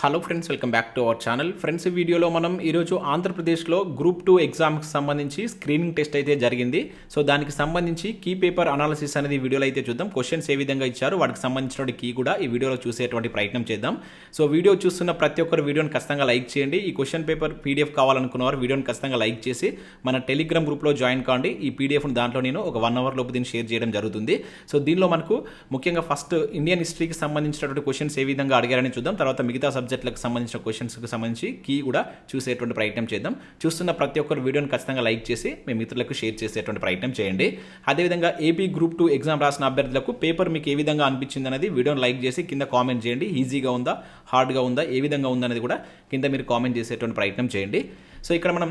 Hello friends welcome back to our channel friends ఈ వీడియోలో మనం ఈరోజు ఆంధ్రప్రదేశ్లో గ్రూప్ టూ ఎగ్జామ్కి సంబంధించి స్క్రీనింగ్ టెస్ట్ అయితే జరిగింది. సో దానికి సంబంధించి కీ పేపర్ అనాలిసిస్ అనేది వీడియోలో అయితే చూద్దాం. క్వశ్చన్స్ ఏ విధంగా ఇచ్చారు వాటికి సంబంధించిన కీ కూడా ఈ వీడియోలో చూసేటువంటి ప్రయత్నం చేద్దాం. సో వీడియో చూస్తున్న ప్రతి ఒక్కరు వీడియోని ఖచ్చితంగా లైక్ చేయండి. ఈ క్వశ్చన్ పేపర్ పీడిఎఫ్ కావాలనుకున్న వారు వీడియోని ఖచ్చితంగా లైక్ చేసి మన టెలిగ్రామ్ గ్రూప్లో జాయిన్ కాండి. ఈ పీడిఎఫ్ను దాంట్లో నేను ఒక వన్ అవర్ లోపు దీన్ని షేర్ చేయడం జరుగుతుంది. సో దీనిలో మనకు ముఖ్యంగా ఫస్ట్ ఇండియన్ హిస్టరీకి సంబంధించినటువంటి క్వశ్చన్స్ ఏ విధంగా అడిగారని చూద్దాం. తర్వాత మిగతా సబ్జెక్టులకు సంబంధించిన క్వశ్చన్స్కి సంబంధించి కీ కూడా చూసేటువంటి ప్రయత్నం చేద్దాం. చూస్తున్న ప్రతి ఒక్కరు వీడియోని ఖచ్చితంగా లైక్ చేసి మీ మిత్రులకు షేర్ చేసేటువంటి ప్రయత్నం చేయండి. అదేవిధంగా ఏపీ గ్రూప్ టూ ఎగ్జామ్ రాసిన అభ్యర్థులకు పేపర్ మీకు ఏ విధంగా అనిపించింది అనేది వీడియోని లైక్ చేసి కింద కామెంట్ చేయండి. ఈజీగా ఉందా? హార్డ్గా ఉందా? ఏ విధంగా ఉందనేది కూడా కింద మీరు కామెంట్ చేసేటువంటి ప్రయత్నం చేయండి. సో ఇక్కడ మనం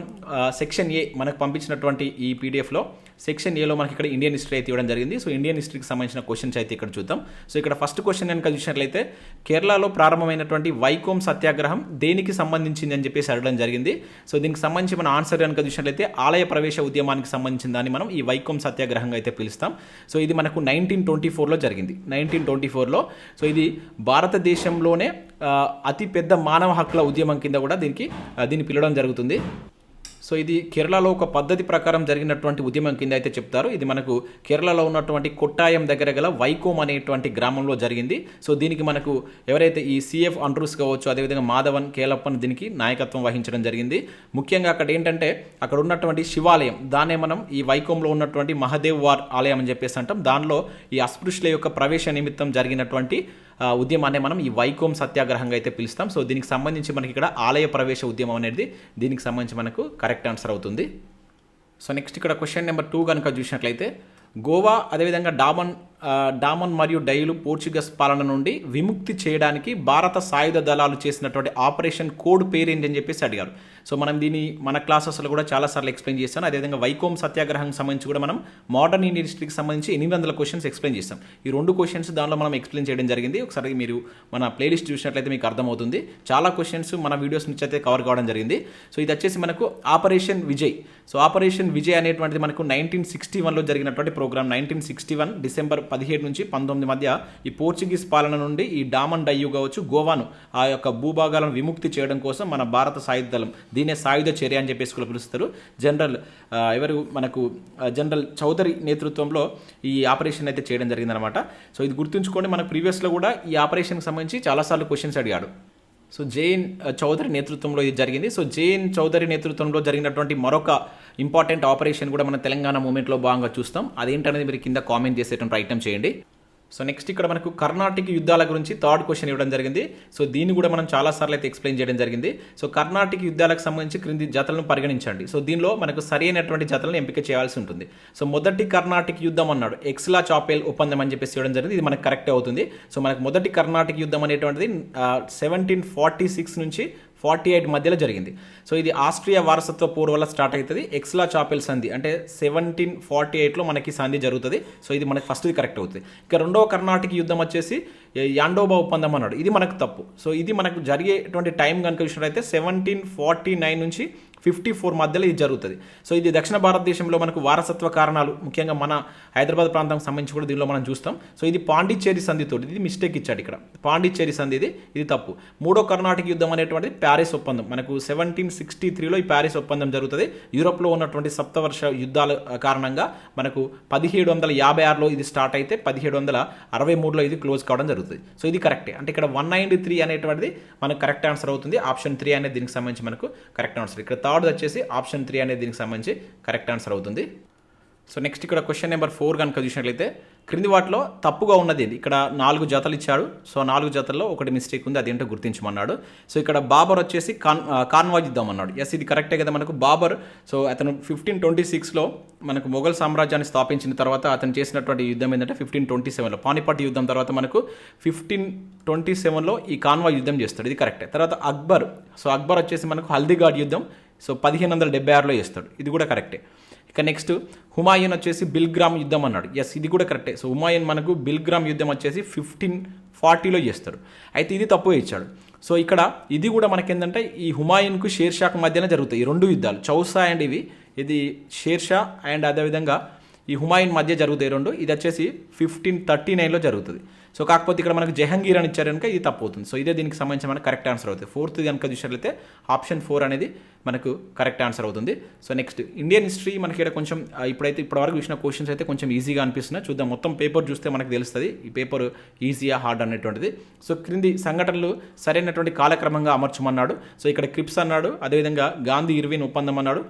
సెక్షన్ ఏ మనకు పంపించినటువంటి ఈ పీడిఎఫ్లో సెక్షన్ ఏలో మనకి ఇక్కడ ఇండియన్ హిస్టరీ అయితే ఇవ్వడం జరిగింది. సో ఇండియన్ హిస్టరీకి సంబంధించిన క్వశ్చన్స్ అయితే ఇక్కడ చూద్దాం. సో ఇక్కడ ఫస్ట్ క్వశ్చన్ కనుక చూసినట్లయితే కేరళలో ప్రారంభమైనటువంటి వైకోమ్ సత్యాగ్రహం దేనికి సంబంధించింది అని చెప్పేసి అడగడం జరిగింది. సో దీనికి సంబంధించి మన ఆన్సర్ కనుక చూసినట్లయితే ఆలయ ప్రవేశ ఉద్యమానికి సంబంధించిన దాన్ని మనం ఈ వైకోమ్ సత్యాగ్రహంగా అయితే పిలుస్తాం. సో ఇది మనకు నైన్టీన్ ట్వంటీ ఫోర్లో జరిగింది. నైన్టీన్ ట్వంటీ ఫోర్లో సో ఇది భారతదేశంలోనే అతిపెద్ద అతి పెద్ద మానవ హక్కుల ఉద్యమం కింద కూడా దీనికి దీన్ని పిలవడం జరుగుతుంది. సో ఇది కేరళలో ఒక పద్ధతి ప్రకారం జరిగినటువంటి ఉద్యమం కింద అయితే చెప్తారు. ఇది మనకు కేరళలో ఉన్నటువంటి కొట్టాయం దగ్గర గల వైకోమ్ అనేటువంటి గ్రామంలో జరిగింది. సో దీనికి మనకు ఎవరైతే ఈ సిఎఫ్ అండ్రూస్ కావచ్చు అదేవిధంగా మాధవన్ కేలప్పన్ దీనికి నాయకత్వం వహించడం జరిగింది. ముఖ్యంగా అక్కడ ఏంటంటే అక్కడ ఉన్నటువంటి శివాలయం దాన్నే మనం ఈ వైకోంలో ఉన్నటువంటి మహదేవ్ వార్ ఆలయం అని చెప్పేసి అంటాం. దానిలో ఈ అస్పృశ్యుల యొక్క ప్రవేశ నిమిత్తం జరిగినటువంటి ఉద్యమాన్ని మనం ఈ వైకోమ్ సత్యాగ్రహంగా అయితే పిలుస్తాం. సో దీనికి సంబంధించి మనకి ఇక్కడ ఆలయ ప్రవేశ ఉద్యమం అనేది దీనికి సంబంధించి మనకు కరెక్ట్ ఆన్సర్ అవుతుంది. సో నెక్స్ట్ ఇక్కడ క్వశ్చన్ నెంబర్ టూ కనుక చూసినట్లయితే గోవా అదేవిధంగా డామన్ డామన్ మరియు డైలు పోర్చుగస్ పాలన నుండి విముక్తి చేయడానికి భారత సాయుధ దళాలు చేసినటువంటి ఆపరేషన్ కోడ్ పేరు ఏంటని అని చెప్పేసి అడిగారు. సో మనం దీన్ని మన క్లాసెస్లో కూడా చాలాసార్లు ఎక్స్ప్లెయిన్ చేస్తాను అదేవిధంగా వైకోమ్ సత్యాగ్రహం సంబంధించి కూడా మనం మోడర్న్ ఇండియన్ హిస్టరీకి సంబంధించి ఎనిమిది వందల క్వశ్చన్స్ ఎక్స్ప్లెయిన్ చేస్తాం ఈ రెండు క్వశ్చన్స్ దానిలో మనం ఎక్స్ప్లెయిన్ చేయడం జరిగింది. ఒకసారి మీరు మన ప్లేలిస్ట్ చూసినట్లయితే మీకు అర్థమవుతుంది. చాలా క్వశ్చన్స్ మన వీడియోస్ నుంచి అయితే కవర్ కావడం జరిగింది. సో ఇది వచ్చేసి మనకు operation Vijay. So operation Vijay అనేటువంటిది మనకు నైన్టీన్ సిక్స్టీ వన్లో జరిగినటువంటి program. Nineteen sixty one December పదిహేడు నుంచి పంతొమ్మిది మధ్య ఈ పోర్చుగీస్ పాలన నుండి ఈ డామన్ డయ్యు కావచ్చు గోవాను ఆ యొక్క భూభాగాలను విముక్తి చేయడం కోసం మన భారత సాయుధ దళం దీనే సాయుధ చర్య అని చెప్పేసి కూడా పిలుస్తారు. జనరల్ ఎవరు మనకు జనరల్ చౌదరి నేతృత్వంలో ఈ ఆపరేషన్ అయితే చేయడం జరిగిందనమాట సో ఇది గుర్తుంచుకోండి మన ప్రీవియస్లో కూడా ఈ ఆపరేషన్కి సంబంధించి చాలాసార్లు క్వశ్చన్స్ అడిగాడు. సో జైన్ చౌదరి నేతృత్వంలో ఇది జరిగింది. సో జైన్ చౌదరి నేతృత్వంలో జరిగినటువంటి మరొక ఇంపార్టెంట్ ఆపరేషన్ కూడా మన తెలంగాణ మూమెంట్లో భాగంగా చూస్తాం. అదేంటనేది మీరు కింద కామెంట్ చేసేటువంటి ప్రయత్నం చేయండి. సో నెక్స్ట్ ఇక్కడ మనకు కర్ణాటక యుద్ధాల గురించి థర్డ్ క్వశ్చన్ ఇవ్వడం జరిగింది. సో దీన్ని కూడా మనం చాలాసార్లు అయితే ఎక్స్ప్లెయిన్ చేయడం జరిగింది. సో కర్ణాటక యుద్ధాలకు సంబంధించి క్రింది జతలను పరిగణించండి. సో దీనిలో మనకు సరైనటువంటి జతలను ఎంపిక చేయాల్సి ఉంటుంది. సో మొదటి కర్ణాటక యుద్ధం అన్నాడు. ఎక్స్లా చాపేల్ ఒప్పందం అని చెప్పేసి ఇవ్వడం జరిగింది. ఇది మనకు కరెక్ట్ అవుతుంది. సో మనకు మొదటి కర్ణాటక యుద్ధం అనేటువంటిది సెవెంటీన్ ఫార్టీ సిక్స్ నుంచి ఫార్టీ ఎయిట్ మధ్యలో జరిగింది. సో ఇది ఆస్ట్రియా వారసత్వ పూర్వ వల్ల స్టార్ట్ అవుతుంది ఎక్స్లా చాపెల్ సంధి అంటే సెవెంటీన్ ఫార్టీ ఎయిట్లో మనకి సంధి జరుగుతుంది. సో ఇది మనకి ఫస్ట్ది కరెక్ట్ అవుతుంది. ఇక రెండవ కర్ణాటక యుద్ధం వచ్చేసి యాండోబా ఒప్పందం అన్నాడు. ఇది మనకు తప్పు. సో ఇది మనకు జరిగేటువంటి టైం కనుక చూసినట్లయితే సెవెంటీన్ ఫార్టీ నైన్ నుంచి ఫిఫ్టీ ఫోర్ మధ్యలో ఇది జరుగుతుంది. సో ఇది దక్షిణ భారతదేశంలో మనకు వారసత్వ కారణాలు ముఖ్యంగా మన హైదరాబాద్ ప్రాంతానికి సంబంధించి కూడా దీనిలో మనం చూస్తాం. సో ఇది పాండిచ్చేరి సంధితో ఇది మిస్టేక్ ఇచ్చాడు ఇక్కడ. పాండిచ్చేరి సంధి ఇది ఇది తప్పు. మూడో కర్ణాటక యుద్ధం అనేటువంటిది ప్యారిస్ ఒప్పందం. మనకు సెవెంటీన్ సిక్స్టీ త్రీలో ఈ ప్యారిస్ ఒప్పందం జరుగుతుంది. యూరోప్లో ఉన్నటువంటి సప్తవర్ష యుద్ధాల కారణంగా మనకు పదిహేడు వందల యాభై ఆరులో ఇది స్టార్ట్ అయితే పదిహేడు వందల అరవై మూడులో ఇది క్లోజ్ కావడం జరుగుతుంది. సో ఇది కరెక్టే అంటే ఇక్కడ వన్ నైంటీ త్రీ అనేటువంటిది మనకు కరెక్ట్ ఆన్సర్ అవుతుంది. ఆప్షన్ త్రీ అనేది దీనికి సంబంధించి మనకు కరెక్ట్ ఆన్సర్ ఇక్కడ థర్డ్ వచ్చేసి ఆప్షన్ త్రీ అనేది దీనికి సంబంధించి కరెక్ట్ ఆన్సర్ అవుతుంది. సో నెక్స్ట్ ఇక్కడ క్వశ్చన్ నెంబర్ ఫోర్ కనుక చూసినట్లయితే క్రింది వాటిలో తప్పుగా ఉన్నది ఇది ఇక్కడ నాలుగు జతలు ఇచ్చాడు. సో నాలుగు జతల్లో ఒకటి మిస్టేక్ ఉంది అదేంటో గుర్తించమన్నాడు. సో ఇక్కడ బాబర్ వచ్చేసి కాన్ కాన్వాజ్ ఇద్దామన్నాడు ఎస్ ఇది కరెక్టే కదా మనకు? బాబర్ సో అతను ఫిఫ్టీన్ ట్వంటీ సిక్స్లో మనకు మొఘల్ సామ్రాజ్యాన్ని స్థాపించిన తర్వాత అతను చేసినటువంటి యుద్ధం ఏంటంటే ఫిఫ్టీన్ ట్వంటీ సెవెన్లో పానిపట్ యుద్ధం తర్వాత మనకు ఫిఫ్టీన్ ట్వంటీ సెవెన్లో ఈ కాన్వాజ్ యుద్ధం చేస్తాడు. ఇది కరెక్టే తర్వాత అక్బర్ సో అక్బర్ వచ్చేసి మనకు హల్దీఘాట్ యుద్ధం సో పదిహేను వందల డెబ్బై ఆరులో చేస్తాడు. ఇది కూడా కరెక్టే. ఇక నెక్స్ట్ హుమాయూన్ వచ్చేసి బిల్గ్రామ్ యుద్ధం అన్నాడు. ఎస్ ఇది కూడా కరెక్టే. సో హుమాయూన్ మనకు బిల్గ్రామ్ యుద్ధం వచ్చేసి ఫిఫ్టీన్ ఫార్టీలో చేస్తాడు. అయితే ఇది తప్పు ఇచ్చాడు. సో ఇక్కడ ఇది కూడా మనకేంటంటే ఈ హుమాయూన్కు షేర్షాకు మధ్యన జరుగుతాయి ఈ రెండు యుద్ధాలు. చౌసా అండ్ ఇవి. ఇది షేర్షా అండ్ అదేవిధంగా ఈ హుమాయూన్ మధ్య జరుగుతాయి రెండు. ఇది వచ్చేసి ఫిఫ్టీన్ థర్టీ నైన్లో జరుగుతుంది. సో కాకపోతే ఇక్కడ మనకు జహంగీర్ అని ఇచ్చారు కనుక ఇది తప్పు అవుతుంది సో ఇదే దీనికి సంబంధించి మనకు కరెక్ట్ ఆన్సర్ అవుతుంది. ఫోర్త్ కనుక చూసినట్లయితే ఆప్షన్ ఫోర్ అనేది మనకు కరెక్ట్ ఆన్సర్ అవుతుంది. సో నెక్స్ట్ ఇండియన్ హిస్టరీ మనకి ఇక్కడ కొంచెం ఇప్పుడైతే ఇప్పుడైతే ఇప్పటివరకు చూసిన క్వశ్చన్స్ అయితే కొంచెం ఈజీగా అనిపిస్తున్నాయి. చూద్దాం మొత్తం పేపర్ చూస్తే మనకు తెలుస్తుంది. ఈ పేపర్ ఈజీయా హార్డ్ అనేటువంటిది సో క్రింది సంఘటనలు సరైనటువంటి కాలక్రమంగా అమర్చమన్నాడు. సో ఇక్కడ క్రిప్స్ అన్నాడు అదేవిధంగా గాంధీ ఇర్విన్ ఒప్పందం అన్నాడు.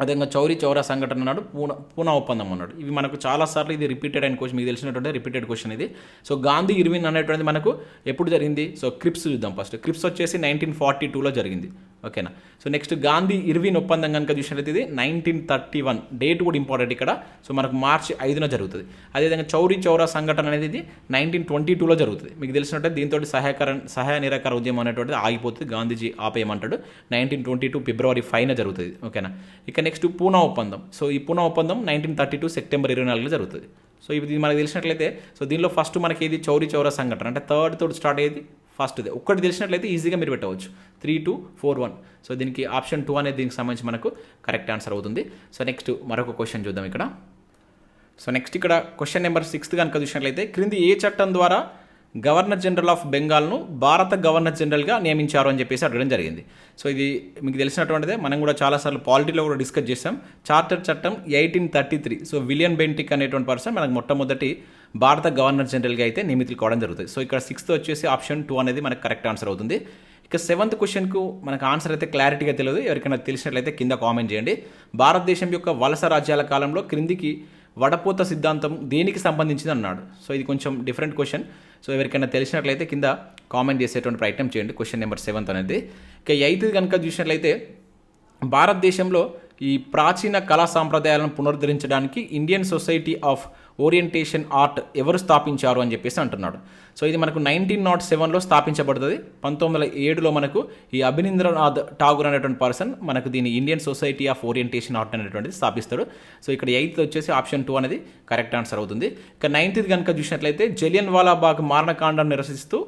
అదేవిధంగా చౌరీ చౌరా సంఘటన అన్నాడు పూనా పూనా ఒప్పందం అన్నాడు ఇవి మనకు చాలాసార్లు ఇది రిపీటెడ్ అయిన క్వశ్చన్ మీకు తెలిసినటువంటి రిపీటెడ్ క్వశ్చన్ ఇది. సో గాంధీ ఇర్విన్ అనేటువంటిది మనకు ఎప్పుడు జరిగింది? సో క్రిప్స్ చూద్దాం ఫస్ట్ క్రిప్స్ వచ్చేసి నైన్టీన్ ఫార్టీ టూలో జరిగింది. ఓకేనా? సో నెక్స్ట్ గాంధీ ఇర్విన్ ఒప్పందం కనుక చూసినట్లయితే ఇది నైన్టీన్ థర్టీ వన్ డేట్ కూడా ఇంపార్టెంట్ ఇక్కడ. సో మనకు మార్చి ఐదున జరుగుతుంది. అదేవిధంగా చౌరీ చౌరా సంఘటన అనేది ఇది నైన్టీన్ ట్వంటీ టూలో జరుగుతుంది. మీకు తెలిసినట్టే దీంతో సహాయకర సహాయ నిరాకార ఉద్యమం అనేటువంటిది ఆగిపోతుంది. గాంధీజీ ఆపేయమంటాడు. నైన్టీన్ ట్వంటీ టూ ఫిబ్రవరి ఫైవ్న జరుగుతుంది. ఓకేనా? ఇక నెక్స్ట్ పూనా ఒప్పందం. సో ఈ పూనా ఒప్పందం నైన్టీన్ థర్టీ టూ సెప్టెంబర్ ఇరవై నాలుగులో జరుగుతుంది. సో ఇది మనకు తెలిసినట్లయితే సో దీనిలో ఫస్ట్ మనకి ఏది? చౌరీ చౌరా సంఘటన. అంటే థర్డ్ తోటి స్టార్ట్ అయ్యేది ఫస్ట్ది. ఒక్కటి తెలిసినట్లయితే ఈజీగా మీరు పెట్టవచ్చు. Three two four one. So దీనికి ఆప్షన్ టూ అనేది దీనికి సంబంధించి మనకు కరెక్ట్ ఆన్సర్ అవుతుంది. సో నెక్స్ట్ మరొక క్వశ్చన్ చూద్దాం ఇక్కడ. సో నెక్స్ట్ ఇక్కడ క్వశ్చన్ నెంబర్ సిక్స్త్ కనుక చూసినట్లయితే క్రింది ఏ చట్టం ద్వారా గవర్నర్ జనరల్ ఆఫ్ బెంగాల్ను భారత గవర్నర్ జనరల్గా నియమించారు అని చెప్పేసి అడగడం జరిగింది. సో ఇది మీకు తెలిసినటువంటిదే. మనం కూడా చాలాసార్లు పాలిటీలో కూడా డిస్కస్ చేసాం చార్టర్ చట్టం eighteen thirty three. So William Bentinck అనేటువంటి పర్సన్ మనకు మొట్టమొదటి భారత గవర్నర్ జనరల్గా అయితే నియమితులు కావడం జరుగుతుంది. సో ఇక్కడ సిక్స్త్ వచ్చేసి ఆప్షన్ టూ అనేది మనకు కరెక్ట్ ఆన్సర్ అవుతుంది. ఇక సెవెంత్ క్వశ్చన్కు మనకు ఆన్సర్ అయితే క్లారిటీగా తెలియదు. ఎవరికైనా తెలిసినట్లయితే కింద కామెంట్ చేయండి. భారతదేశం యొక్క వలస రాజ్యాల కాలంలో క్రిందికి వడపోత సిద్ధాంతం దేనికి సంబంధించింది అన్నాడు. సో ఇది కొంచెం డిఫరెంట్ క్వశ్చన్. సో ఎవరికైనా తెలిసినట్లయితే కింద కామెంట్ చేసేటువంటి ప్రయత్నం చేయండి. క్వశ్చన్ నెంబర్ సెవెంత్ అనేది. ఇక ఎయిత్ కనుక చూసినట్లయితే భారతదేశంలో ఈ ప్రాచీన కళా సాంప్రదాయాలను పునరుద్ధరించడానికి Indian society of orientation art ఎవరు స్థాపించారు అని చెప్పేసి అంటున్నాడు. సో ఇది మనకు నైన్టీన్ నాట్ సెవెన్లో స్థాపించబడుతుంది. పంతొమ్మిది వందల ఏడులో మనకు ఈ అభినంద్రనాథ్ ఠాగూర్ అనేటువంటి పర్సన్ మనకు దీని Indian society of orientation art అనేటువంటిది స్థాపిస్తాడు. సో ఇక్కడ ఎయిత్ వచ్చేసి ఆప్షన్ టూ అనేది కరెక్ట్ ఆన్సర్ అవుతుంది. ఇక నైన్త్ కనుక చూసినట్లయితే జలియన్ వాలాబాగ్ మారణకాండం నిరసిస్తూ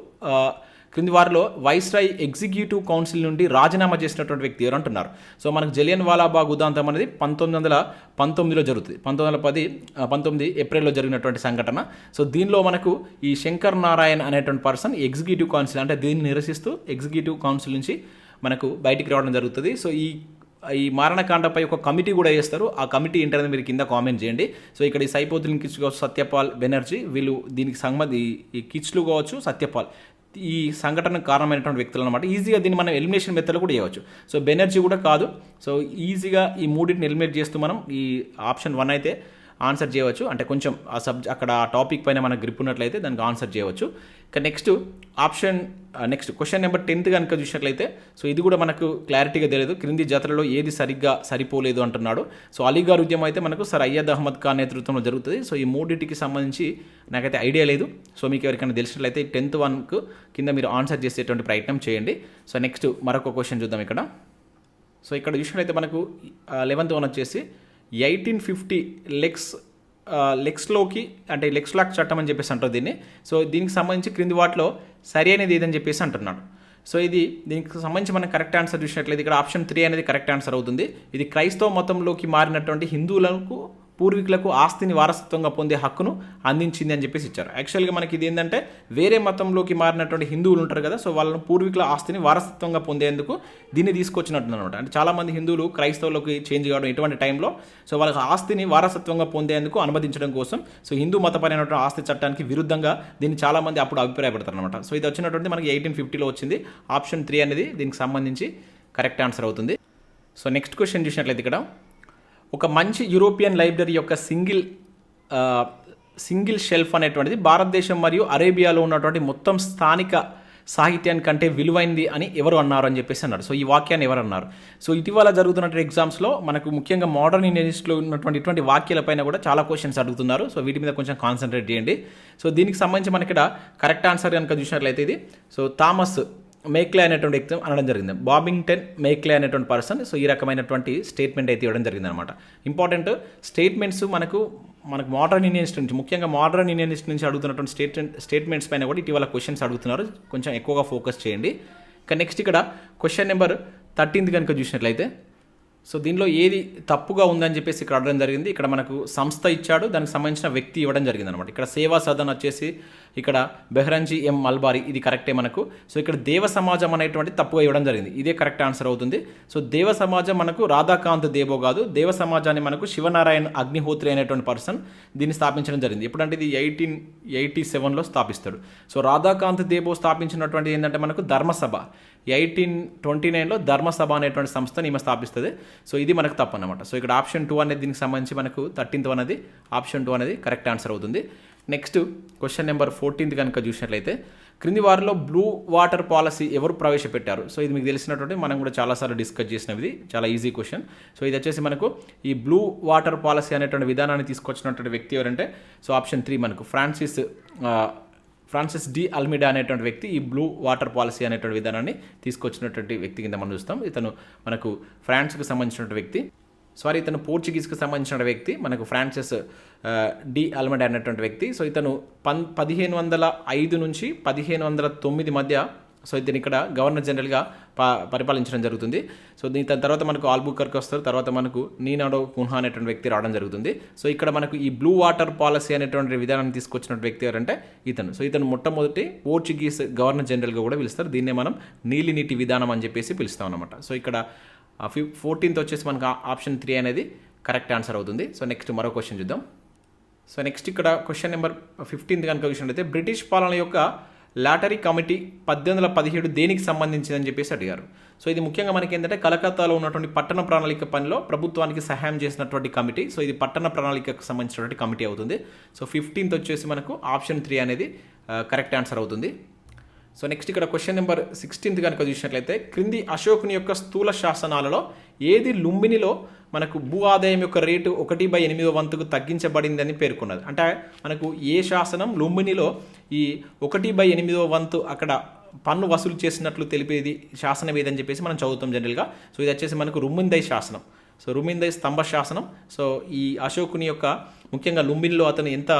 క్రింది వారిలో వైస్రాయ్ ఎగ్జిక్యూటివ్ కౌన్సిల్ నుండి రాజీనామా చేసినటువంటి వ్యక్తి ఎవరు అంటున్నారు? సో మనకు జలియన్ వాలాబాగ్ ఉదాంతం అనేది పంతొమ్మిది వందల పంతొమ్మిదిలో జరుగుతుంది. పంతొమ్మిది వందల పది పంతొమ్మిది ఏప్రిల్లో జరిగినటువంటి సంఘటన. సో దీనిలో మనకు ఈ శంకర్ నారాయణ్ అనేటువంటి పర్సన్ ఎగ్జిక్యూటివ్ కౌన్సిల్ అంటే దీన్ని నిరసిస్తూ ఎగ్జిక్యూటివ్ కౌన్సిల్ నుంచి మనకు బయటికి రావడం జరుగుతుంది. సో ఈ ఈ మారణకాండపై ఒక కమిటీ కూడా చేస్తారు ఆ కమిటీ ఏంటనేది మీరు కింద కామెంట్ చేయండి. సో ఇక్కడ ఈ సైపోతులిన్ కిచ్ కావచ్చు సత్యపాల్ బెనర్జీ వీళ్ళు దీనికి సంబంధి ఈ కిచ్లు కావచ్చు సత్యపాల్. ఈ సంఘటనకు కారణమైనటువంటి వ్యక్తులు అనమాట ఈజీగా దీన్ని మనం ఎలిమినేషన్ మెథడ్లో కూడా చేయవచ్చు. సో బెనర్జీ కూడా కాదు. సో ఈజీగా ఈ మూడింటిని ఎలిమినేట్ చేస్తూ మనం ఈ ఆప్షన్ వన్ అయితే ఆన్సర్ చేయవచ్చు. అంటే కొంచెం ఆ సబ్జెక్ట్ అక్కడ ఆ టాపిక్ పైన మనకు గ్రిప్ ఉన్నట్లయితే దానికి ఆన్సర్ చేయవచ్చు. ఇక next option next question number tenth కనుక చూసినట్లయితే సో ఇది కూడా మనకు క్లారిటీగా తెలియదు. క్రింది జాతరలో ఏది సరిగ్గా సరిపోలేదు అంటున్నాడు. సో అలీగార్ ఉద్యమం అయితే మనకు సర్ అయ్యద్ అహ్మద్ ఖాన్ నేతృత్వంలో జరుగుతుంది. సో ఈ మూడింటికి సంబంధించి నాకైతే ఐడియా లేదు. సో మీకు ఎవరికైనా తెలిసినట్లయితే టెన్త్ వన్కు కింద మీరు ఆన్సర్ చేసేటువంటి ప్రయత్నం చేయండి. సో నెక్స్ట్ మరొక క్వశ్చన్ చూద్దాం ఇక్కడ. సో ఇక్కడ చూసినట్లయితే మనకు లెవెన్త్ వన్ వచ్చేసి ఎయిటీన్ ఫిఫ్టీ లెక్స్ లెగ్స్లోకి లెక్స్లోకి అంటే లెక్స్ లాక్ చట్టం అని చెప్పేసి అంటారు దీన్ని. సో దీనికి సంబంధించి క్రింది వాటిలో సరి అనేది ఏదని చెప్పేసి అంటున్నాడు. సో ఇది దీనికి సంబంధించి మనం కరెక్ట్ ఆన్సర్ చూసినట్లయితే ఇక్కడ ఆప్షన్ త్రీ అనేది కరెక్ట్ ఆన్సర్ అవుతుంది. ఇది క్రైస్తవ మతంలోకి మారినటువంటి హిందువులకు పూర్వీకులకు ఆస్తిని వారసత్వంగా పొందే హక్కును అందించింది అని చెప్పేసి ఇచ్చారు. యాక్చువల్గా మనకి ఇది ఏంటంటే వేరే మతంలోకి మారినటువంటి హిందువులు ఉంటారు కదా సో వాళ్ళను పూర్వీకుల ఆస్తిని వారసత్వంగా పొందేందుకు దీన్ని తీసుకొచ్చినట్టు అనమాట అంటే చాలామంది హిందువులు క్రైస్తవులకు చేంజ్ కావడం ఇటువంటి టైంలో సో వాళ్ళకి ఆస్తిని వారసత్వంగా పొందేందుకు అనుమతించడం కోసం సో హిందూ మతపరమైనటువంటి ఆస్తి చట్టానికి విరుద్ధంగా దీన్ని చాలామంది అప్పుడు అభిప్రాయపడతారు అనమాట సో ఇది వచ్చినటువంటి మనకి ఎయిటీన్ ఫిఫ్టీలో వచ్చింది. ఆప్షన్ త్రీ అనేది దీనికి సంబంధించి కరెక్ట్ ఆన్సర్ అవుతుంది. సో నెక్స్ట్ క్వశ్చన్ చూసినట్లయితే ఇక్కడ ఒక మంచి యూరోపియన్ లైబ్రరీ యొక్క సింగిల్ సింగిల్ షెల్ఫ్ అనేటువంటిది భారతదేశం మరియు అరేబియాలో ఉన్నటువంటి మొత్తం స్థానిక సాహిత్యానికంటే విలువైంది అని ఎవరు అన్నారు అని చెప్పేసి అన్నారు. సో ఈ వాక్యాన్ని ఎవరు అన్నారు? సో ఇటీవల జరుగుతున్నటువంటి ఎగ్జామ్స్లో మనకు ముఖ్యంగా మోడర్న్ ఇండియనిస్ట్లో ఉన్నటువంటి ఇటువంటి వాక్యాలపైన కూడా చాలా క్వశ్చన్స్ అడుగుతున్నారు. సో వీటి మీద కొంచెం కాన్సన్ట్రేట్ చేయండి. సో దీనికి సంబంధించి మనకి ఇక్కడ కరెక్ట్ ఆన్సర్ కనుక చూసినట్లయితే ఇది. సో థామస్ మేక్లే అనేటువంటి వ్యక్తి అనడం జరిగింది. బాబింగ్టన్ మేక్లే అనేటువంటి పర్సన్ సో ఈ రకమైనటువంటి స్టేట్మెంట్ అయితే ఇవ్వడం జరిగింది అనమాట ఇంపార్టెంట్ స్టేట్మెంట్స్ మనకు మనకు మోడర్న్ ఇండియనిస్ట్ నుంచి ముఖ్యంగా మోడర్న్ ఇండియనిస్ట్ నుంచి అడుగుతున్నటువంటి స్టేట్మెంట్ స్టేట్మెంట్స్ పైన కూడా ఇటీవల క్వశ్చన్స్ అడుగుతున్నారు. కొంచెం ఎక్కువగా ఫోకస్ చేయండి. ఇక నెక్స్ట్ ఇక్కడ క్వశ్చన్ నెంబర్ థర్టీన్త్ కనుక చూసినట్లయితే సో దీనిలో ఏది తప్పుగా ఉందని చెప్పేసి ఇక్కడ అడగడం జరిగింది. ఇక్కడ మనకు సంస్థ ఇచ్చాడు దానికి సంబంధించిన వ్యక్తి ఇవ్వడం జరిగింది అనమాట ఇక్కడ సేవా సదన్ వచ్చేసి ఇక్కడ బెహరంజీ ఎం మల్బారి ఇది కరెక్టే మనకు. సో ఇక్కడ దేవ సమాజం అనేటువంటి తప్పుగా ఇవ్వడం జరిగింది. ఇదే కరెక్ట్ ఆన్సర్ అవుతుంది. సో దేవ సమాజం మనకు రాధాకాంత్ దేవో కాదు. దేవ సమాజాన్ని మనకు శివనారాయణ అగ్నిహోత్రి అనేటువంటి పర్సన్ దీన్ని స్థాపించడం జరిగింది. ఎప్పుడంటే ఇది ఎయిటీన్ ఎయిటీ సెవెన్లో స్థాపిస్తాడు. సో రాధాకాంత్ దేవో స్థాపించినటువంటి ఏంటంటే మనకు ధర్మసభ. ఎయిటీన్ ట్వంటీ నైన్లో ధర్మసభ అనేటువంటి సంస్థను ఈమె స్థాపిస్తుంది. సో ఇది మనకు తప్పు అనమాట సో ఇక్కడ ఆప్షన్ టూ అనేది దీనికి సంబంధించి మనకు థర్టీన్త్ అనేది ఆప్షన్ టూ అనేది కరెక్ట్ ఆన్సర్ అవుతుంది. నెక్స్ట్ క్వశ్చన్ నెంబర్ ఫోర్టీన్త్ కనుక చూసినట్లయితే క్రింది వారిలో బ్లూ వాటర్ పాలసీ ఎవరు ప్రవేశపెట్టారు? సో ఇది మీకు తెలిసినటువంటి మనం కూడా చాలాసార్లు డిస్కస్ చేసినవి చాలా ఈజీ క్వశ్చన్. సో ఇది వచ్చేసి మనకు ఈ బ్లూ వాటర్ పాలసీ అనేటువంటి విధానాన్ని తీసుకొచ్చినటువంటి వ్యక్తి ఎవరంటే సో ఆప్షన్ త్రీ మనకు ఫ్రాన్సిస్ ఫ్రాన్సిస్ డి అల్మిడా అనేటువంటి వ్యక్తి ఈ బ్లూ వాటర్ పాలసీ అనేటువంటి విధానాన్ని తీసుకొచ్చినటువంటి వ్యక్తి కింద మనం చూస్తాం. ఇతను మనకు ఫ్రాన్స్కు సంబంధించినటువంటి వ్యక్తి. సారీ ఇతను పోర్చుగీస్కి సంబంధించిన వ్యక్తి మనకు ఫ్రాన్సిస్ డి అల్మడా అనేటువంటి వ్యక్తి. సో ఇతను పన్ పదిహేను వందల ఐదు నుంచి పదిహేను వందల తొమ్మిది మధ్య సో దీని ఇక్కడ గవర్నర్ జనరల్గా పరిపాలించడం జరుగుతుంది. సో దీని దాని తర్వాత మనకు ఆల్బుకర్కి వస్తారు తర్వాత మనకు నీనాడో కున్హా అనేటువంటి వ్యక్తి రావడం జరుగుతుంది. సో ఇక్కడ మనకు ఈ బ్లూ వాటర్ పాలసీ అనేటువంటి విధానాన్ని తీసుకొచ్చిన వ్యక్తి ఎవరంటే ఇతను. సో ఇతను మొట్టమొదటి పోర్చుగీస్ గవర్నర్ జనరల్గా కూడా పిలుస్తారు. దీన్నే మనం నీలి నీటి విధానం అని చెప్పేసి పిలుస్తాం అనమాట సో ఇక్కడ ఫి ఫోర్టీన్త్ వచ్చేసి మనకు ఆప్షన్ త్రీ అనేది కరెక్ట్ ఆన్సర్ అవుతుంది. సో నెక్స్ట్ మరో క్వశ్చన్ చూద్దాం. సో నెక్స్ట్ ఇక్కడ క్వశ్చన్ నెంబర్ ఫిఫ్టీన్త్ కనుక అయితే బ్రిటిష్ పాలన యొక్క లాటరీ కమిటీ పద్దెనిమిది వందల పదిహేడు దేనికి సంబంధించిందని చెప్పేసి అడిగారు. సో ఇది ముఖ్యంగా మనకి ఏంటంటే కలకత్తాలో ఉన్నటువంటి పట్టణ ప్రణాళిక పనిలో ప్రభుత్వానికి సహాయం చేసినటువంటి కమిటీ. సో ఇది పట్టణ ప్రణాళికకు సంబంధించినటువంటి కమిటీ అవుతుంది. సో ఫిఫ్టీన్త్ వచ్చేసి మనకు ఆప్షన్ త్రీ అనేది కరెక్ట్ ఆన్సర్ అవుతుంది. సో నెక్స్ట్ ఇక్కడ క్వశ్చన్ నెంబర్ సిక్స్టీన్త్ కనుక చూసినట్లయితే క్రింది అశోకుని యొక్క స్థూల శాసనాలలో ఏది లుంబినిలో మనకు భూ ఆదాయం యొక్క రేటు ఒకటి బై ఎనిమిదో వంతుకు తగ్గించబడిందని పేర్కొన్నది. అంటే మనకు ఏ శాసనం లుంబినిలో ఈ ఒకటి బై ఎనిమిదో వంతు అక్కడ పన్ను వసూలు చేసినట్లు తెలిపేది శాసనం ఏదని చెప్పేసి మనం చదువుతాం జనరల్గా. సో ఇది వచ్చేసి మనకు రుమ్మిందై శాసనం. సో రుమిందై స్తంభ శాసనం. సో ఈ అశోకుని యొక్క ముఖ్యంగా లుంబిన్లో అతను ఎంత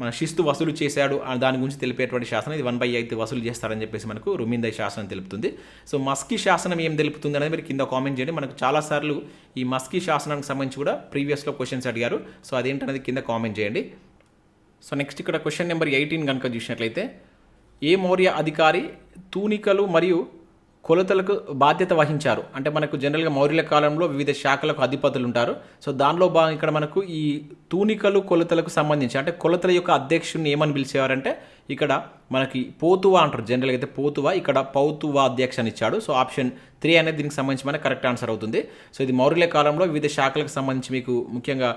మన శిస్తు వసూలు చేశాడు ఆ దాని గురించి తెలిపేటువంటి శాసనం ఇది వన్ బై ఎయిత్ వసూలు చేస్తారని చెప్పేసి మనకు రుమిందై శాసనం తెలుపుతుంది. సో మస్కీ శాసనం ఏం తెలుపుతుంది అనేది మీరు కింద కామెంట్ చేయండి. మనకు చాలాసార్లు ఈ మస్కీ శాసనానికి సంబంధించి కూడా ప్రీవియస్లో క్వశ్చన్స్ అడిగారు. సో అదేంటనేది కింద కామెంట్ చేయండి. సో నెక్స్ట్ ఇక్కడ క్వశ్చన్ నెంబర్ ఎయిటీన్ కనుక చూసినట్లయితే ఏ మౌర్య అధికారి తూనికలు మరియు కొలతలకు బాధ్యత వహించారు. అంటే మనకు జనరల్గా మౌర్యుల కాలంలో వివిధ శాఖలకు అధిపతులు ఉంటారు. సో దానిలో భాగం ఇక్కడ మనకు ఈ తూనికలు కొలతలకు సంబంధించి అంటే కొలతల యొక్క అధ్యక్షుడిని ఏమని పిలిచేవారంటే ఇక్కడ మనకి పోతువా అంటారు. జనరల్గా అయితే పోతువా ఇక్కడ పౌతువా అధ్యక్ష అని ఇచ్చాడు సో ఆప్షన్ త్రీ అనేది దీనికి సంబంధించి మన కరెక్ట్ ఆన్సర్ అవుతుంది. సో ఇది మౌర్యుల కాలంలో వివిధ శాఖలకు సంబంధించి మీకు ముఖ్యంగా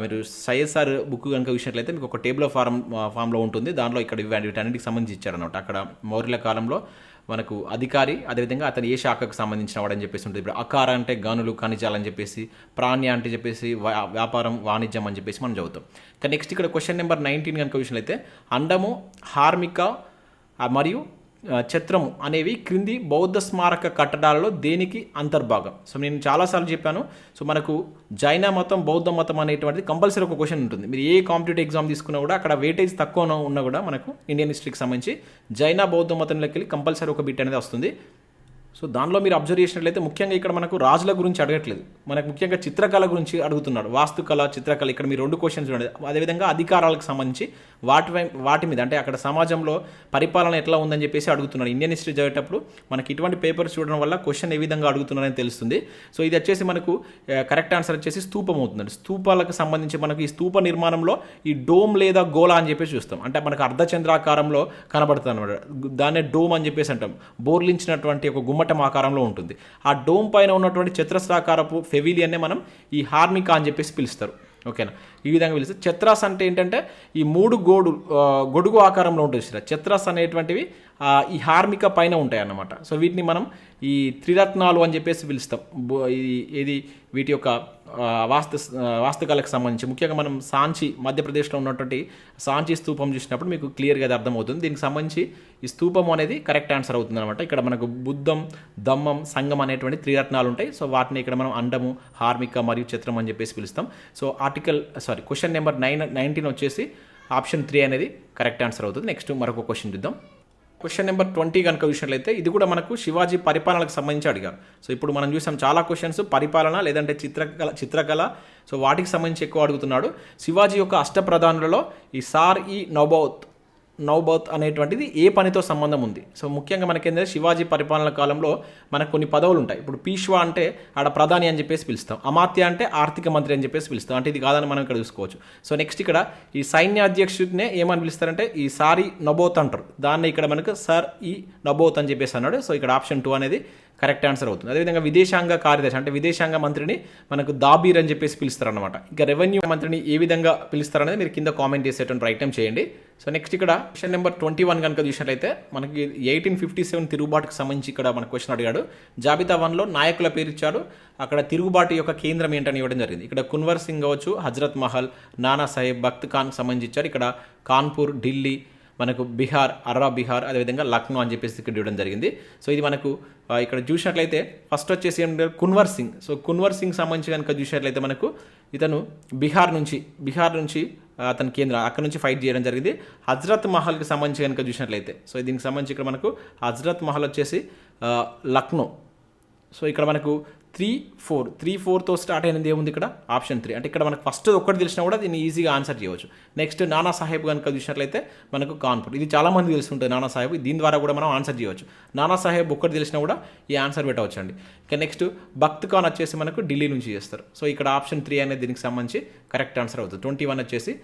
మీరు సైఎస్ఆర్ బుక్ కనుక చూసినట్లయితే మీకు ఒక టేబుల్ ఫారం ఫామ్లో ఉంటుంది. దాంట్లో ఇక్కడ వీటన్నిటికి సంబంధించి ఇచ్చారనమాట అక్కడ మౌర్యుల కాలంలో మనకు అధికారి అదేవిధంగా అతను ఏ శాఖకు సంబంధించిన వాడని చెప్పేసి ఉంటుంది. ఇప్పుడు అకార అంటే గనులు ఖనిజాలు అని చెప్పేసి ప్రాణ్య అంటే చెప్పేసి వ్యాపారం వాణిజ్యం అని చెప్పేసి మనం చదువుతాం. కానీ నెక్స్ట్ ఇక్కడ క్వశ్చన్ నెంబర్ నైన్టీన్ కనుక అయితే అండము హార్మిక మరియు ఛత్రము అనేవి క్రింది బౌద్ధ స్మారక కట్టడాలలో దేనికి అంతర్భాగం. సో నేను చాలాసార్లు చెప్పాను. సో మనకు జైన మతం బౌద్ధ మతం అనేటువంటిది కంపల్సరీ ఒక క్వశ్చన్ ఉంటుంది. మీరు ఏ కాంపిటేటివ్ ఎగ్జామ్ తీసుకున్నా కూడా అక్కడ వెయిటేజ్ తక్కువ ఉన్న- ఉన్నా కూడా మనకు ఇండియన్ హిస్టరీకి సంబంధించి జైన బౌద్ధ మతంలోకి వెళ్ళి కంపల్సరీ ఒక బిట్ అనేది వస్తుంది. సో దానిలో మీరు అబ్జర్వ్ చేసినట్లయితే ముఖ్యంగా ఇక్కడ మనకు రాజుల గురించి అడగట్లేదు. మనకు ముఖ్యంగా చిత్రకళ గురించి అడుగుతున్నాడు వాస్తుకళ చిత్రకళ ఇక్కడ మీరు రెండు క్వశ్చన్స్ చూడండి. అదేవిధంగా అధికారాలకు సంబంధించి వాటి వాటి మీద అంటే అక్కడ సమాజంలో పరిపాలన ఎట్లా ఉందని చెప్పేసి అడుగుతున్నాడు ఇండియన్ హిస్టరీ చదివేటప్పుడు మనకి ఇటువంటి పేపర్స్ చూడడం వల్ల క్వశ్చన్ ఏ విధంగా అడుగుతున్నారని తెలుస్తుంది. సో ఇది వచ్చేసి మనకు కరెక్ట్ ఆన్సర్ వచ్చేసి స్తూపం అవుతుంది స్తూపాలకు సంబంధించి మనకు ఈ స్తూప నిర్మాణంలో ఈ డోమ్ లేదా గోళ అని చెప్పేసి చూస్తాం. అంటే మనకు అర్ధచంద్రాకారంలో కనబడుతుంది అనమాట దాన్నే డోమ్ అని చెప్పేసి అంటాం. బోర్లించినటువంటి ఒక గుమ్మటి ఆకారంలో ఉంటుంది. ఆ డోమ్ పైన ఉన్నటువంటి చతురస్రాకారపు ఫెవిలియన్నే మనం ఈ హార్మికా అని చెప్పేసి పిలుస్తారు. ఓకేనా? ఈ విధంగా పిలుస్తారు చత్రాస్ అంటే ఏంటంటే ఈ మూడు గోడు గొడుగు ఆకారంలో ఉంటుంది సార్ చత్రాస్ అనేటువంటివి ఈ హార్మిక పైన ఉంటాయి అన్నమాట సో వీటిని మనం ఈ త్రిరత్నాలు అని చెప్పేసి పిలుస్తాం. బో- ఇది ఇది వీటి యొక్క వాస్తు వాస్తుకాలకు వాస్తుకళకు సంబంధించి ముఖ్యంగా మనం సాంచి మధ్యప్రదేశ్లో ఉన్నటువంటి సాంచి స్తూపం చూసినప్పుడు మీకు క్లియర్గా అది అర్థమవుతుంది. దీనికి సంబంధించి ఈ స్తూపం అనేది కరెక్ట్ ఆన్సర్ అవుతుంది అనమాట ఇక్కడ మనకు బుద్ధం దమ్మం సంగం అనేటువంటి త్రిరత్నాలు ఉంటాయి. సో వాటిని ఇక్కడ మనం అండము హార్మిక మరియు చిత్రం అని చెప్పేసి పిలుస్తాం. So article sorry question number nine nineteen వచ్చేసి ఆప్షన్ త్రీ అనేది కరెక్ట్ ఆన్సర్ అవుతుంది. నెక్స్ట్ మరొక క్వశ్చన్ చూద్దాం. క్వశ్చన్ నెంబర్ ట్వంటీ కనుక చూసినట్లయితే ఇది కూడా మనకు శివాజీ పరిపాలనకు సంబంధించి అడిగారు సో ఇప్పుడు మనం చూసాం చాలా క్వశ్చన్స్ పరిపాలన లేదంటే చిత్రకళ చిత్రకళ. సో వాటికి సంబంధించి ఎక్కువ అడుగుతున్నాడు. శివాజీ యొక్క అష్టప్రధానులలో ఈ సార్ ఈ నౌబౌత్ నౌబౌత్ అనేటువంటిది ఏ పనితో సంబంధం ఉంది? సో ముఖ్యంగా మనకి ఏంటంటే శివాజీ పరిపాలన కాలంలో మనకు కొన్ని పదవులు ఉంటాయి ఇప్పుడు పీష్వా అంటే ఆడ ప్రధాని అని చెప్పేసి పిలుస్తాం. అమాత్య అంటే ఆర్థిక మంత్రి అని చెప్పేసి పిలుస్తాం. అంటే ఇది కాదని మనం ఇక్కడ చూసుకోవచ్చు. సో నెక్స్ట్ ఇక్కడ ఈ సైన్య అధ్యక్షుడినే ఏమని పిలుస్తారంటే ఈ సారి నబోత్ అంటారు. దాన్ని ఇక్కడ మనకు సర్ ఈ నబోత్ అని చెప్పేసి అన్నాడు. సో ఇక్కడ ఆప్షన్ టూ అనేది కరెక్ట్ ఆన్సర్ అవుతుంది. అదేవిధంగా విదేశాంగ కార్యదర్శి అంటే విదేశాంగ మంత్రిని మనకు దాబీర్ అని చెప్పేసి పిలుస్తారనమాట ఇంకా రెవెన్యూ మంత్రిని ఏ విధంగా పిలుస్తారనేది మీరు కింద కామెంట్ చేసేటువంటి ప్రయత్నం చేయండి. సో నెక్స్ట్ ఇక్కడ క్వశ్చన్ నెంబర్ ట్వంటీ వన్ కనుక చూసినట్లయితే మనకి ఎయిటీన్ ఫిఫ్టీ సెవెన్ తిరుగుబాటుకు సంబంధించి ఇక్కడ మన క్వశ్చన్ అడిగాడు. జాబితా వన్లో నాయకుల పేరు ఇచ్చాడు. అక్కడ తిరుగుబాటు యొక్క కేంద్రం ఏంటని ఇవ్వడం జరిగింది. ఇక్కడ కున్వర్ సింగ్ కావచ్చు హజరత్ మహల్ నానా సాహెబ్ భక్త్ ఖాన్ సంబంధించి ఇచ్చారు. ఇక్కడ కాన్పూర్ ఢిల్లీ మనకు బీహార్ అర్రా బీహార్ అదేవిధంగా లక్నో అని చెప్పేసి ఇక్కడ ఇవ్వడం జరిగింది. సో ఇది మనకు ఇక్కడ చూసినట్లయితే ఫస్ట్ వచ్చేసి ఏంటంటే కున్వర్ సింగ్. సో కున్వర్ సింగ్ సంబంధించి కనుక చూసినట్లయితే మనకు ఇతను బీహార్ నుంచి బీహార్ నుంచి అతని కేంద్రం అక్కడ నుంచి ఫైట్ చేయడం జరిగింది. హజ్రత్ మహల్కి సంబంధించి కనుక చూసినట్లయితే సో దీనికి సంబంధించి ఇక్కడ మనకు హజ్రత్ మహల్ వచ్చేసి లక్నో. సో ఇక్కడ మనకు త్రీ ఫోర్. త్రీ ఫోర్తో స్టార్ట్ అయినది ఏముంది ఇక్కడ? Option three. అంటే ఇక్కడ మనకు ఫస్ట్ ఒక్కటి తెలిసినా కూడా దీన్ని ఈజీగా ఆన్సర్ చేయవచ్చు. నెక్స్ట్ నానా సాహెబ్ కనుక చూసినట్లయితే మనకు కాన్పూర్ ఇది చాలా మంది తెలుసుంటుంది నానా సాహెబ్. దీని ద్వారా కూడా మనం ఆన్సర్ చేయవచ్చు. నానా సాహెబ్ ఒక్కటి తెలిసినా కూడా ఈ ఆన్సర్ పెట్టవచ్చు అండి ఇక నెక్స్ట్ భక్త్ ఖాన్ వచ్చేసి మనకు ఢిల్లీ నుంచి చేస్తారు. సో ఇక్కడ ఆప్షన్ త్రీ అనేది దీనికి సంబంధించి కరెక్ట్ ఆన్సర్ అవుతుంది. ట్వంటీ వన్ వచ్చేసి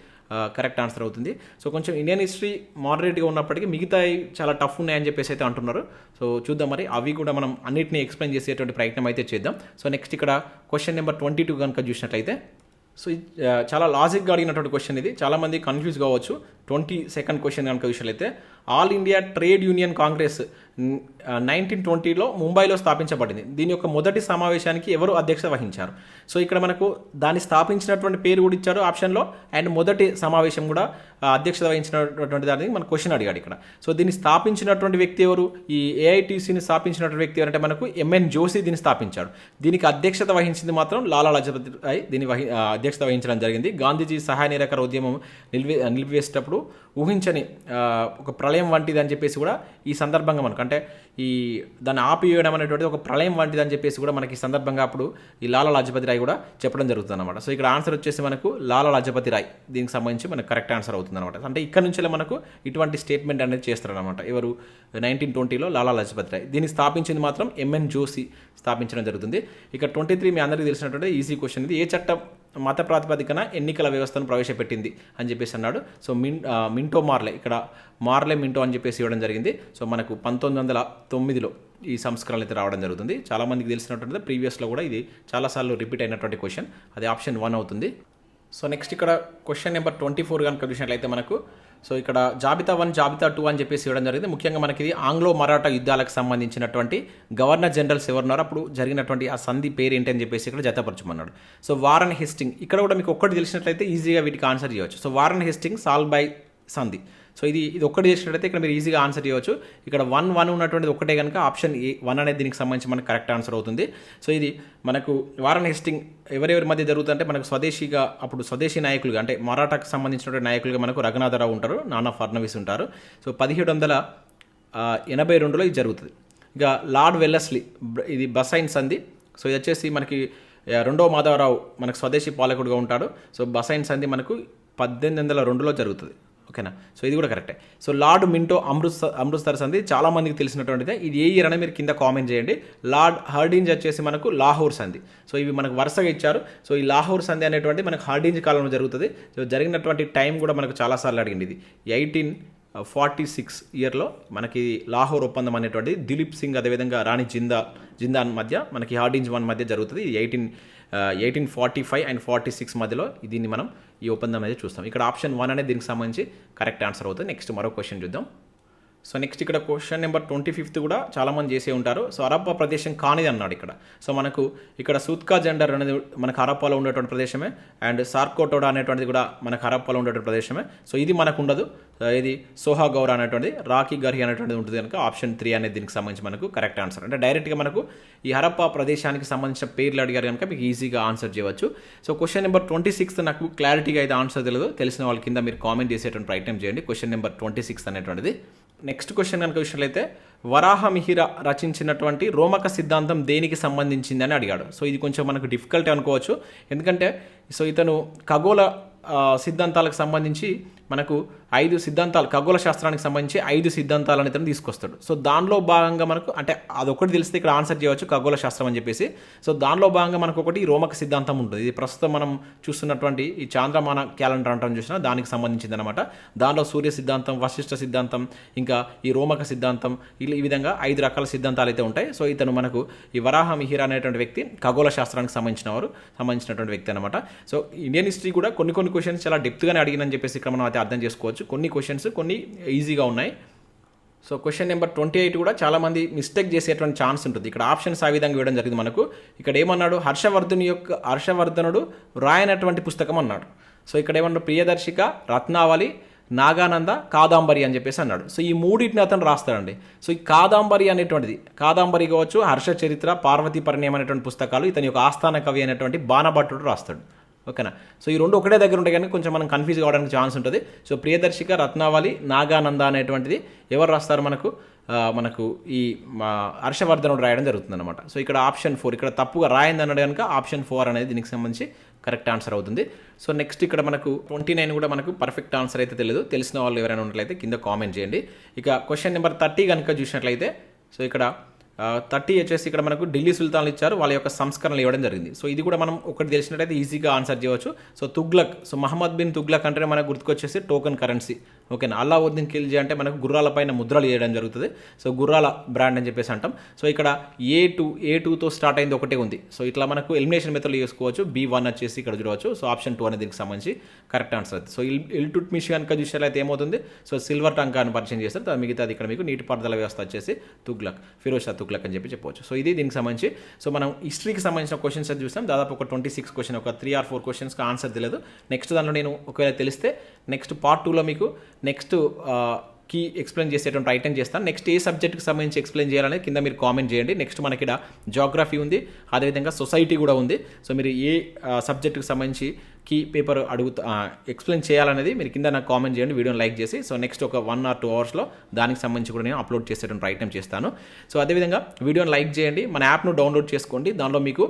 కరెక్ట్ ఆన్సర్ అవుతుంది. సో కొంచెం ఇండియన్ హిస్టరీ మోడరేట్గా ఉన్నప్పటికీ మిగతా చాలా టఫ్ ఉన్నాయని చెప్పేసి అయితే అంటున్నారు. సో చూద్దాం మరి. అవి కూడా మనం అన్నింటినీ ఎక్స్ప్లెయిన్ చేసేటువంటి ప్రయత్నం అయితే చేద్దాం. సో నెక్స్ట్ ఇక్కడ క్వశ్చన్ నెంబర్ ట్వంటీ టూ కనుక చూసినట్లయితే సో చాలా లాజిక్గా అడిగినటువంటి క్వశ్చన్ ఇది. చాలామంది కన్ఫ్యూజ్ కావచ్చు. ట్వంటీ సెకండ్ క్వశ్చన్ కనుక చూసినట్లయితే All India Trade Union Congress nineteen ట్వంటీలో ముంబైలో స్థాపించబడింది. దీని యొక్క మొదటి సమావేశానికి ఎవరు అధ్యక్షత వహించారు? సో ఇక్కడ మనకు దాన్ని స్థాపించినటువంటి పేరు కూడా ఇచ్చారు ఆప్షన్లో. అండ్ మొదటి సమావేశం కూడా అధ్యక్షత వహించినటువంటి దానికి మన క్వశ్చన్ అడిగాడు ఇక్కడ. సో దీన్ని స్థాపించినటువంటి వ్యక్తి ఎవరు? ఈ ఏఐటీసీని స్థాపించినటువంటి వ్యక్తి ఎవరంటే మనకు ఎంఎన్ జోషి దీన్ని స్థాపించాడు. దీనికి అధ్యక్షత వహించింది మాత్రం లాలా లజపతి రాయ్ దీన్ని వహి అధ్యక్షత వహించడం జరిగింది. గాంధీజీ సహాయ నిరాకర ఉద్యమం నిలివే నిలిపివేసేటప్పుడు ఊహించని ఒక ప్రళయం వంటిది అని చెప్పేసి కూడా ఈ సందర్భంగా మనకు అంటే ఈ దాన్ని ఆపివేయడం అనేటువంటిది ఒక ప్రళయం వంటిది అని చెప్పేసి కూడా మనకి ఈ సందర్భంగా అప్పుడు ఈ లాలా లజపతి రాయ్ కూడా చెప్పడం జరుగుతుంది అనమాట సో ఇక్కడ ఆన్సర్ వచ్చేసి మనకు లాలా లజపతి రాయ్ దీనికి సంబంధించి మనకు కరెక్ట్ ఆన్సర్ అవుతుంది అనమాట అంటే ఇక్కడ నుంచే మనకు ఇటువంటి స్టేట్మెంట్ అనేది చేస్తారనమాట ఎవరు నైన్టీన్ ట్వంటీలో లాలా లజపతి రాయ్ దీన్ని స్థాపించింది మాత్రం ఎంఎన్ జోషి స్థాపించడం జరుగుతుంది. ఇక ట్వంటీ త్రీ మీ అందరికీ తెలిసినటువంటి ఈజీ క్వశ్చన్ ఇది ఏ చట్టం మత ప్రాతిపదికన ఎన్నికల వ్యవస్థను ప్రవేశపెట్టింది అని చెప్పేసి అన్నాడు. సో మిన్ మింటో మార్లే ఇక్కడ మార్లే మింటో అని చెప్పేసి ఇవ్వడం జరిగింది. సో మనకు పంతొమ్మిది వందల తొమ్మిదిలో ఈ సంస్కరణలు అయితే రావడం జరుగుతుంది. చాలామందికి తెలిసినటువంటిది ప్రీవియస్లో కూడా ఇది చాలాసార్లు రిపీట్ అయినటువంటి క్వశ్చన్. అది ఆప్షన్ వన్ అవుతుంది. సో నెక్స్ట్ ఇక్కడ క్వశ్చన్ నెంబర్ ట్వంటీ ఫోర్ కనుక చూసినట్లయితే మనకు సో ఇక్కడ జాబితా వన్ జాబితా టూ అని చెప్పేసి ఇవ్వడం జరిగింది. ముఖ్యంగా మనకి ఇది ఆంగ్లో మరాఠా యుద్ధాలకు సంబంధించినటువంటి గవర్నర్ జనరల్స్ ఎవరున్నారు అప్పుడు జరిగినటువంటి ఆ సంధి పేరు ఏంటి అని చెప్పేసి ఇక్కడ జతపరచమన్నాడు. సో వారన్ హెస్టింగ్ ఇక్కడ కూడా మీకు ఒక్కటి తెలిసినట్లయితే ఈజీగా వీటికి ఆన్సర్ చేయవచ్చు సో వారన్ హెస్టింగ్ సాల్వ్ బై సంధి. సో ఇది ఇది ఒక్కటి చేసినట్లయితే ఇక్కడ మీరు ఈజీగా ఆన్సర్ చేయవచ్చు. ఇక్కడ వన్ వన్ ఉన్నటువంటిది ఒకటే కనుక ఆప్షన్ ఏ వన్ అనేది దీనికి సంబంధించి మనకు కరెక్ట్ ఆన్సర్ అవుతుంది. సో ఇది మనకు వారన్ హెస్టింగ్ ఎవరెవరి మధ్య జరుగుతుందంటే మనకు స్వదేశీగా అప్పుడు స్వదేశీ నాయకులుగా అంటే మరాఠాకు సంబంధించినటువంటి నాయకులుగా మనకు రఘునాథరావు ఉంటారు నానా ఫడ్నవీస్ ఉంటారు. సో పదిహేడు వందల ఎనభై రెండులో ఇది జరుగుతుంది. ఇక లార్డ్ వెల్లస్లీ ఇది బసైన్ సంధి. సో ఇది వచ్చేసి మనకి రెండవ మాధవరావు మనకు స్వదేశీ పాలకుడుగా ఉంటాడు. సో బసైన్ సంధి మనకు పద్దెనిమిది వందల రెండులో జరుగుతుంది. ఓకేనా? సో ఇది కూడా కరెక్టే. So Lord Minto Amrit Amritsar సంధి చాలా మందికి తెలిసినటువంటిదే. ఇది ఏ ఇయర్ అనేది మీరు కింద కామెంట్ చేయండి. లార్డ్ హర్డింజ్ వచ్చేసి మనకు లాహోర్ సంధి. సో ఇవి మనకు వరుసగా ఇచ్చారు. సో ఈ లాహోర్ సంధి అనేటువంటి మనకు హర్డింజ్ కాలంలో జరుగుతుంది. సో జరిగినటువంటి టైం కూడా మనకు చాలాసార్లు అడిగింది ఇది. ఎయిటీన్ ఫార్టీ సిక్స్ ఇయర్లో మనకి లాహోర్ ఒప్పందం అనేటువంటి దిలీప్ సింగ్ అదేవిధంగా రాణి జిందా జిందాన్ మధ్య మనకి హార్డింజ్ వన్ మధ్య జరుగుతుంది. Eighteen eighteen forty five and forty six మధ్యలో దీన్ని మనం ఈ ఒప్పందం అనేది చూస్తాం. ఇక్కడ ఆప్షన్ వన్ అనేది దీనికి సంబంధించి కరెక్ట్ ఆన్సర్ అవుతుంది. నెక్స్ట్ మరో క్వశ్చన్ చూద్దాం. సో నెక్స్ట్ ఇక్కడ క్వశ్చన్ నెంబర్ ట్వంటీ ఫిఫ్త్ కూడా చాలామంది చేసే ఉంటారు. సో హరప్పా ప్రదేశం కానిది అన్నాడు ఇక్కడ. సో మనకు ఇక్కడ సూత్కా జెండర్ అనేది మనకు హరప్పాలో ఉండేటువంటి ప్రదేశమే. అండ్ సార్కోటోడా అనేటువంటిది కూడా మనకు హరప్పాలో ఉండేటువంటి ప్రదేశమే. సో ఇది మనకు ఉండదు. ఇది సోహా గౌర అనేటువంటిది రాఖీ గర్హి అనేటువంటిది ఉంటుంది కనుక ఆప్షన్ త్రీ అనేది దీనికి సంబంధించి మనకు కరెక్ట్ ఆన్సర్ అంటే డైరెక్ట్గా మనకు ఈ హరప్పా ప్రదేశానికి సంబంధించిన పేర్లు అడిగారు కనుక మీకు ఈజీగా ఆన్సర్ చేయవచ్చు. So question number twenty sixth నాకు క్లారిటీగా అయితే ఆన్సర్ తెలియదు తెలిసిన వాళ్ళ కింద మీరు కామెంట్ చేసేటువంటి ప్రయత్నం చేయండి. క్వశ్చన్ నెంబర్ ట్వంటీ సిక్స్త్ అనేటువంటిది. నెక్స్ట్ క్వశ్చన్ కనుక విషయంలో వరాహమిహిర రచించినటువంటి రోమక సిద్ధాంతం దేనికి సంబంధించింది అని అడిగాడు. సో ఇది కొంచెం మనకు డిఫికల్ట్ అనుకోవచ్చు. ఎందుకంటే సో ఇతను ఖగోళ సిద్ధాంతాలకు సంబంధించి మనకు ఐదు సిద్ధాంతాలు ఖగోళ శాస్త్రానికి సంబంధించి ఐదు సిద్ధాంతాలను అనేది తీసుకొస్తాడు. సో దానిలో భాగంగా మనకు అంటే అదొకటి తెలిస్తే ఇక్కడ ఆన్సర్ చేయవచ్చు ఖగోళ శాస్త్రం అని చెప్పేసి. సో దానిలో భాగంగా మనకు ఒకటి రోమక సిద్ధాంతం ఉంటుంది. ఇది ప్రస్తుతం మనం చూస్తున్నటువంటి ఈ చాంద్రమాన క్యాలెండర్ అంటాం చూసినా దానికి సంబంధించింది అనమాట దానిలో సూర్య సిద్ధాంతం వశిష్ఠ సిద్ధాంతం ఇంకా ఈ రోమక సిద్ధాంతం ఇలా ఈ విధంగా ఐదు రకాల సిద్ధాంతాలు అయితే ఉంటాయి. సో ఇతను మనకు ఈ వరాహ మిహిర అనేటువంటి వ్యక్తి ఖగోళ శాస్త్రానికి సంబంధించిన వారు సంబంధించినటువంటి వ్యక్తి అనమాట సో ఇండియన్ హిస్టరీ కూడా కొన్ని కొన్ని క్వశ్చన్స్ చాలా డెప్త్గానే అడిగినని చెప్పేసి ఇక్కడ మనం అయితే అర్థం చేసుకోవచ్చు. కొన్ని క్వశ్చన్స్ కొన్ని ఈజీగా ఉన్నాయి. So question number twenty eight కూడా చాలామంది మిస్టేక్ చేసేటువంటి ఛాన్స్ ఉంటుంది. ఇక్కడ ఆప్షన్స్ ఆ విధంగా ఇవ్వడం జరిగింది మనకు. ఇక్కడ ఏమన్నాడు? హర్షవర్ధుని యొక్క హర్షవర్ధనుడు రాయనటువంటి పుస్తకం అన్నాడు. సో ఇక్కడ ఏమన్నాడు? ప్రియదర్శిక రత్నావళి నాగానంద కాదాంబరి అని చెప్పేసి అన్నాడు. సో ఈ మూడింటిని అతను రాస్తాడండి. సో ఈ కాదాంబరి అనేటువంటిది కాదాంబరి కావచ్చు హర్ష చరిత్ర పార్వతీ పరిణయం అనేటువంటి పుస్తకాలు ఇతని యొక్క ఆస్థాన కవి అనేటువంటి బాణభట్టుడు రాస్తాడు. ఓకేనా? సో ఈ రెండు ఒకటే దగ్గర ఉంటాయి కానీ కొంచెం మనం కన్ఫ్యూజ్ కావడానికి ఛాన్స్ ఉంటుంది. సో ప్రియదర్శిక రత్నావళి నాగానంద అనేటువంటిది ఎవరు రాస్తారు మనకు? మనకు ఈ హర్షవర్ధనుడు రాయడం జరుగుతుంది అనమాట సో ఇక్కడ ఆప్షన్ ఫోర్ ఇక్కడ తప్పుగా రాయింది అన్నాడు కనుక ఆప్షన్ ఫోర్ అనేది దీనికి సంబంధించి కరెక్ట్ ఆన్సర్ అవుతుంది. సో నెక్స్ట్ ఇక్కడ మనకు ట్వంటీ నైన్ కూడా మనకు పర్ఫెక్ట్ ఆన్సర్ అయితే తెలియదు తెలిసిన వాళ్ళు ఎవరైనా ఉన్నట్లయితే కింద కామెంట్ చేయండి. ఇక క్వశ్చన్ నెంబర్ థర్టీ కనుక చూసినట్లయితే సో ఇక్కడ థర్టీ వచ్చేసి ఇక్కడ మనకు ఢిల్లీ సుల్తాన్లు ఇచ్చారు వాళ్ళ యొక్క సంస్కరణలు ఇవ్వడం జరిగింది. సో ఇది కూడా మనం ఒకటి తెలిసినట్టయితే ఈజీగా ఆన్సర్ చేయవచ్చు. సో తుగ్లక్ సో మహమ్మద్ బిన్ తుగ్లక్ అంటే మనకు గుర్తుకొచ్చేసి టోకెన్ కరెన్సీ ఓకేనా? అల్లావుద్దీన్ ఖిల్జీ అంటే మనకు గుర్రాల పైన ముద్రలు చేయడం జరుగుతుంది. సో గుర్రాల బ్రాండ్ అని చెప్పేసి అంటాం. సో ఇక్కడ ఏ టూ ఏ టూతో స్టార్ట్ అయింది ఒకటే ఉంది. సో ఇట్లా మనకు ఎలిమినేషన్ మెథడ్లు చేసుకోవచ్చు. బీ వన్ వచ్చేసి ఇక్కడ చూడవచ్చు. సో ఆప్షన్ టూ అనేది దీనికి సంబంధించి కరెక్ట్ ఆన్సర్ అవుతుంది సో ఇల్ ఇల్టుట్ మిషి కనుక చూసినట్లయితే ఏమవుతుంది? సో సిల్వర్ టంకా అని పరిచయం చేస్తారు. మిగతాది ఇక్కడ మీకు నీటిపారుదల వ్యవస్థ వచ్చేసి తుగ్లక్. ఫిరోజ్ షా తుక్లక్ అని చెప్పి చెప్పవచ్చు. సో ఇది దీనికి సంబంధించి సో మనం హిస్టరీకి సంబంధించిన క్వశ్చన్స్ అది చూస్తాం. దాదాపు ఒక ట్వంటీ సిక్స్ క్వశ్చన్ ఒక త్రీ ఆర్ ఫోర్ క్వశ్చన్స్కి ఆన్సర్ తెలియదు. నెక్స్ట్ దానిలో నేను ఒకవేళ తెలిస్తే నెక్స్ట్ పార్ట్ టూలో మీకు నెక్స్ట్ కీ ఎక్స్ప్లెయిన్ చేసేటువంటి ఐటెం చేస్తాను. నెక్స్ట్ ఏ సబ్జెక్ట్కి సంబంధించి ఎక్స్ప్లెయిన్ చేయాలనేది కింద మీరు కామెంట్ చేయండి. నెక్స్ట్ మనకి ఇక్కడ జాగ్రఫీ ఉంది. అదేవిధంగా సొసైటీ కూడా ఉంది. సో మీరు ఏ సబ్జెక్టుకి సంబంధించి కీ పేపర్ అడుగుతా ఎక్స్ప్లెయిన్ చేయాలనేది మీరు కింద నాకు కామెంట్ చేయండి వీడియోని లైక్ చేసి. సో నెక్స్ట్ ఒక వన్ ఆర్ టూ అవర్స్లో దానికి సంబంధించి కూడా నేను అప్లోడ్ చేసేటువంటి ప్రయత్నం చేస్తాను. సో అదేవిధంగా వీడియోని లైక్ చేయండి మన యాప్ను డౌన్లోడ్ చేసుకోండి. దానిలో మీకు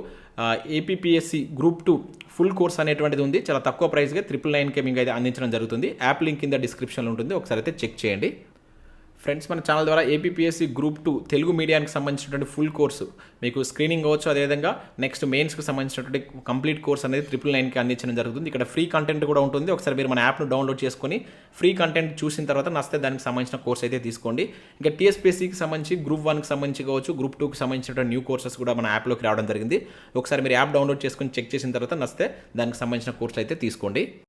APSC group two full course అనేటువంటిది ఉంది. చాలా తక్కువ ప్రైస్గా ట్రిపుల్ నైన్కే మీకు అయితే అందించడం జరుగుతుంది. యాప్ లింక్ కింద డిస్క్రిప్షన్లో ఉంటుంది. ఒకసారి అయితే చెక్ చేయండి. ఫ్రెండ్స్ మన ఛానల్ ద్వారా ఏపీపీఎస్సీ గ్రూప్ టూ తెలుగు మీడియానికి సంబంధించినటువంటి ఫుల్ కోర్సు మీకు స్క్రీనింగ్ అవ్వచ్చు. అదేవిధంగా నెక్స్ట్ మెయిన్స్కి సంబంధించినటువంటి కంప్లీట్ కోర్స్ అనేది ట్రిపుల్ నైన్కి అందించడం జరుగుతుంది. ఇక్కడ ఫ్రీ కంటెంట్ కూడా ఉంటుంది. ఒకసారి మీరు మన యాప్ను డౌన్లోడ్ చేసుకొని ఫ్రీ కంటెంట్ చూసిన తర్వాత నస్తే దానికి సంబంధించిన కోర్స్ అయితే తీసుకోండి. ఇంకా టీఎస్పీఎస్సీకి సంబంధించి గ్రూప్ వన్కి సంబంధించి కావచ్చు గ్రూప్ టూకి సంబంధించినటువంటి న్యూ కోర్సెస్ కూడా మన యాప్లోకి రావడం జరిగింది. ఒకసారి మీరు యాప్ డౌన్లోడ్ చేసుకొని చెక్ చేసిన తర్వాత నస్తే దానికి సంబంధించిన కోర్సులు అయితే తీసుకోండి.